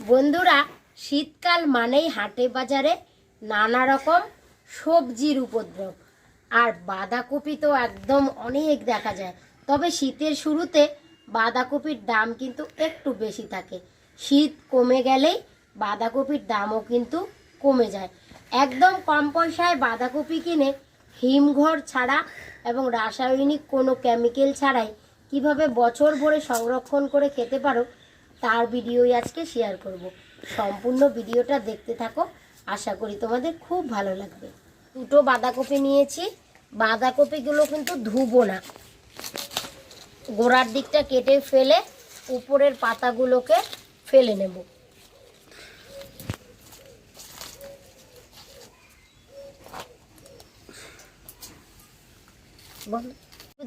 বন্ধুরা, শীতকাল মানেই হাটে বাজারে নানা রকম সবজির উপদ্রব। আর বাঁধাকপি তো একদম অনেক দেখা যায়। তবে শীতের শুরুতে বাঁধাকপির দাম কিন্তু একটু বেশি থাকে। শীত কমে গেলেই বাঁধাকপির দামও কিন্তু কমে যায়। একদম কম পয়সায় বাঁধাকপি কিনে হিমঘর ছাড়া এবং রাসায়নিক কোনো কেমিক্যাল ছাড়াই কীভাবে বছর ভরে সংরক্ষণ করে খেতে পারো তার ভিডিওই আজকে শেয়ার করব। সম্পূর্ণ ভিডিওটা দেখতে থাকো। আশা করি তোমাদের খুব ভালো লাগবে। দুটো বাঁধাকপি নিয়েছি। বাঁধাকপিগুলো কিন্তু ধুবো না। গোড়ার দিকটা কেটে ফেলে উপরের পাতাগুলোকে ফেলে নেব।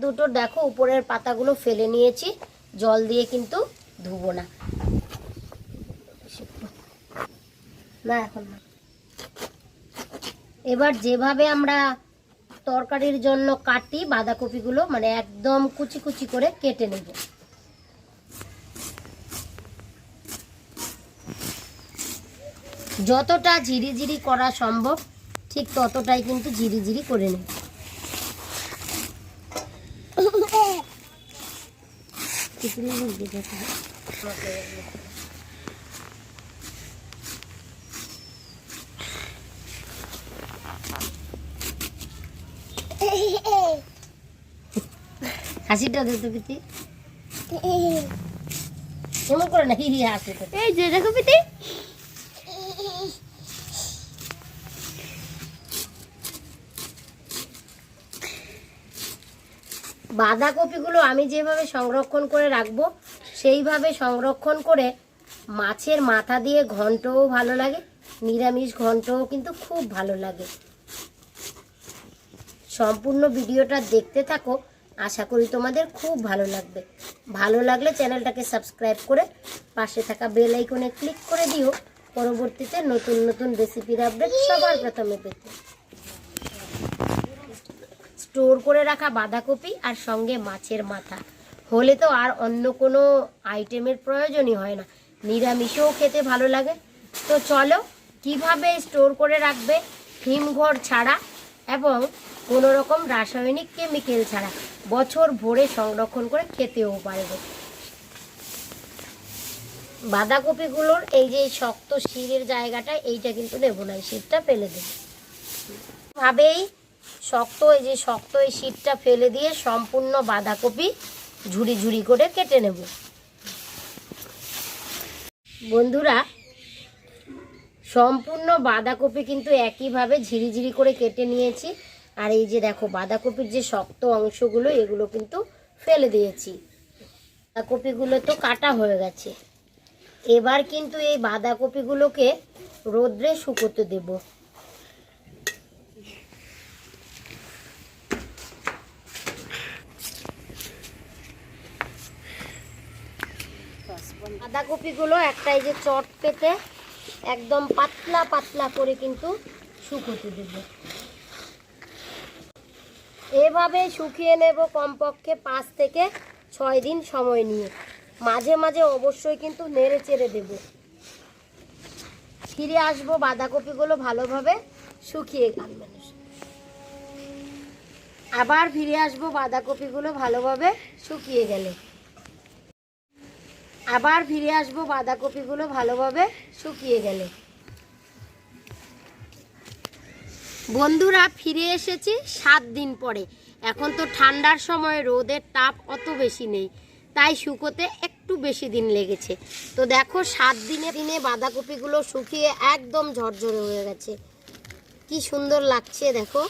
দুটো দেখো, উপরের পাতাগুলো ফেলে নিয়েছি। জল দিয়ে কিন্তু ধুবো না। না এখন না। এবার যেভাবে আমরা তরকারির জন্য কাটি বাঁধাকপিগুলো মানে একদম কুচি কুচি করে কেটে নেব। যতটা ঝিরিঝিরি করা সম্ভব ঠিক ততটাই কিন্তু ঝিরিঝিরি করে নেব। হাসিটা দে তো পিতি এমন করে না হি হি হাসি এই যে দেখো পিতি বাঁধাকপিগুলো আমি যেভাবে সংরক্ষণ করে রাখব সেইভাবে সংরক্ষণ করে মাছের মাথা দিয়ে ঘন্টও ভালো লাগে নিরামিষ ঘন্টও কিন্তু খুব ভালো লাগে। সম্পূর্ণ ভিডিওটা দেখতে থাকো আশা করি তোমাদের খুব ভালো লাগবে। ভালো লাগলে চ্যানেলটাকে সাবস্ক্রাইব করে পাশে থাকা বেল আইকনে ক্লিক করে দিও। পরবর্তীতে নতুন নতুন রেসিপির আপডেট সবার প্রথমে পেতে। স্টোর করে রাখা বাঁধাকপি আর সঙ্গে মাছের মাথা। হলে তো আর অন্য কোনো আইটেমের প্রয়োজনই হয় না। নিরামিষও খেতে ভালো লাগে। তো চলো, কীভাবে স্টোর করে রাখবে? হিমঘর ছাড়া এবং কোনো রকম রাসায়নিক কেমিক্যাল ছাড়া বছর ভরে সংরক্ষণ করে খেতেও পারবে। বাঁধাকপিগুলোর এই যে শক্ত শিরের জায়গাটা, এইটা কিন্তু নেব না, এই শিরটা ফেলে দেবো। ভাবেই শক্ত, এই যে শক্ত এই শীতটা ফেলে দিয়ে সম্পূর্ণ বাঁধাকপি ঝুড়ি ঝুড়ি করে কেটে নেব। বন্ধুরা সম্পূর্ণ বাঁধাকপি কিন্তু একইভাবে ঝিরিঝিরি করে কেটে নিয়েছি। আর এই যে দেখো, বাঁধাকপির যে শক্ত অংশগুলো, এগুলো কিন্তু ফেলে দিয়েছি। বাঁধাকপিগুলো তো কাটা হয়ে গেছে। এবার কিন্তু এই বাঁধাকপিগুলোকে রোদ্রে শুকোতে দেবো। বাঁধাকপিগুলো একটা এই যে চট পেতে একদম পাতলা পাতলা করে কিন্তু শুকোতে দেব। এভাবে শুকিয়ে নেব কমপক্ষে পাঁচ থেকে ছয় দিন সময় নিয়ে। মাঝে মাঝে অবশ্যই কিন্তু নেড়ে চেড়ে দেব। ফিরে আসব বাঁধাকপিগুলো ভালোভাবে শুকিয়ে গান মানুষ আবার ফিরে আসব বাঁধাকপিগুলো ভালোভাবে শুকিয়ে গেলে। আবার ফিরে আসব বাঁধাকপিগুলো ভালোভাবে শুকিয়ে গেলে। বন্ধুরা, ফিরে এসেছি সাত দিন পরে। এখন তো ঠান্ডার সময়, রোদের তাপ অত বেশি নেই। তাই শুকোতে একটু বেশি দিন লেগেছে। তো দেখো, সাত দিনে দিনে বাঁধাকপিগুলো শুকিয়ে একদম ঝরঝরে হয়ে গেছে। কি সুন্দর লাগছে, দেখো।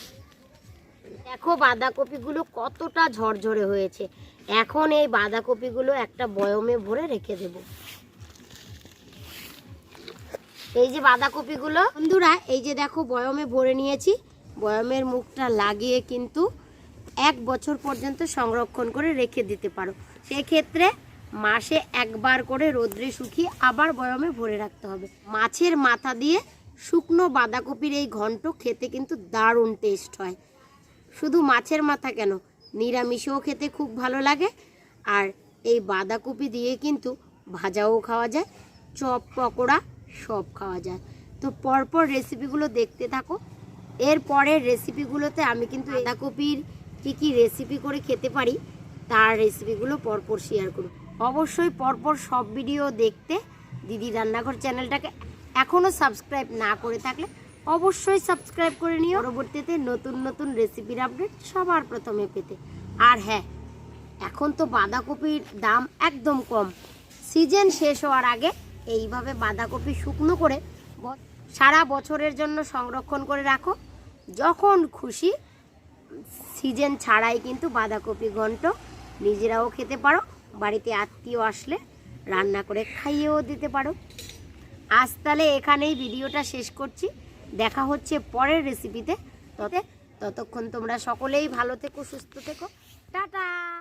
দেখো, বাঁধাকপিগুলো কতটা ঝরঝরে হয়েছে। এখন এই বাঁধাকপিগুলো একটা বয়মে ভরে রেখে দেব। এই যে বাঁধাকপিগুলো, বন্ধুরা, এই যে দেখো, বয়মে ভরে নিয়েছি। বয়মের মুখটা লাগিয়ে কিন্তু এক বছর পর্যন্ত সংরক্ষণ করে রেখে দিতে পারো। সেক্ষেত্রে মাসে একবার করে রোদ্রে শুকিয়ে আবার বয়মে ভরে রাখতে হবে। মাছের মাথা দিয়ে শুকনো বাঁধাকপির এই ঘন্ট খেতে কিন্তু দারুণ টেস্ট হয়। শুধু মাছের মাথা কেন? নিরামিষও খেতে খুব ভালো লাগে। আর এই বাঁধাকপি দিয়ে কিন্তু ভাজাও খাওয়া যায়, চপ, পকোড়া সব খাওয়া যায়। তো পরপর রেসিপিগুলো দেখতে থাকো। এর পরের রেসিপিগুলোতে আমি কিন্তু বাঁধাকপির কী কী রেসিপি করে খেতে পারি, তার রেসিপিগুলো পরপর শেয়ার করব। অবশ্যই পরপর সব ভিডিও দেখতে। দিদি রান্নাঘর চ্যানেলটাকে এখনও সাবস্ক্রাইব না করে থাকলে অবশ্যই সাবস্ক্রাইব করে নিও। পরবর্তীতে নতুন নতুন রেসিপির আপডেট সবার প্রথমে পেতে। আর হ্যাঁ এখন তো বাঁধাকপির দাম একদম কম। সিজন শেষ হওয়ার আগে এইভাবে বাঁধাকপি শুকনো করে সারা বছরের জন্য সংরক্ষণ করে রাখো। যখন খুশি সিজন ছাড়াই কিন্তু বাঁধাকপি ঘন্ট নিজেরাও খেতে পারো। বাড়িতে আত্মীয় আসলে রান্না করে খাইয়েও দিতে পারো। আজ তাহলে এখানেই ভিডিওটা শেষ করছি। দেখা হচ্ছে পরের রেসিপিতে ততে ততক্ষণ তোমরা সকলেই ভালো থেকো সুস্থ থেকো। টাটা!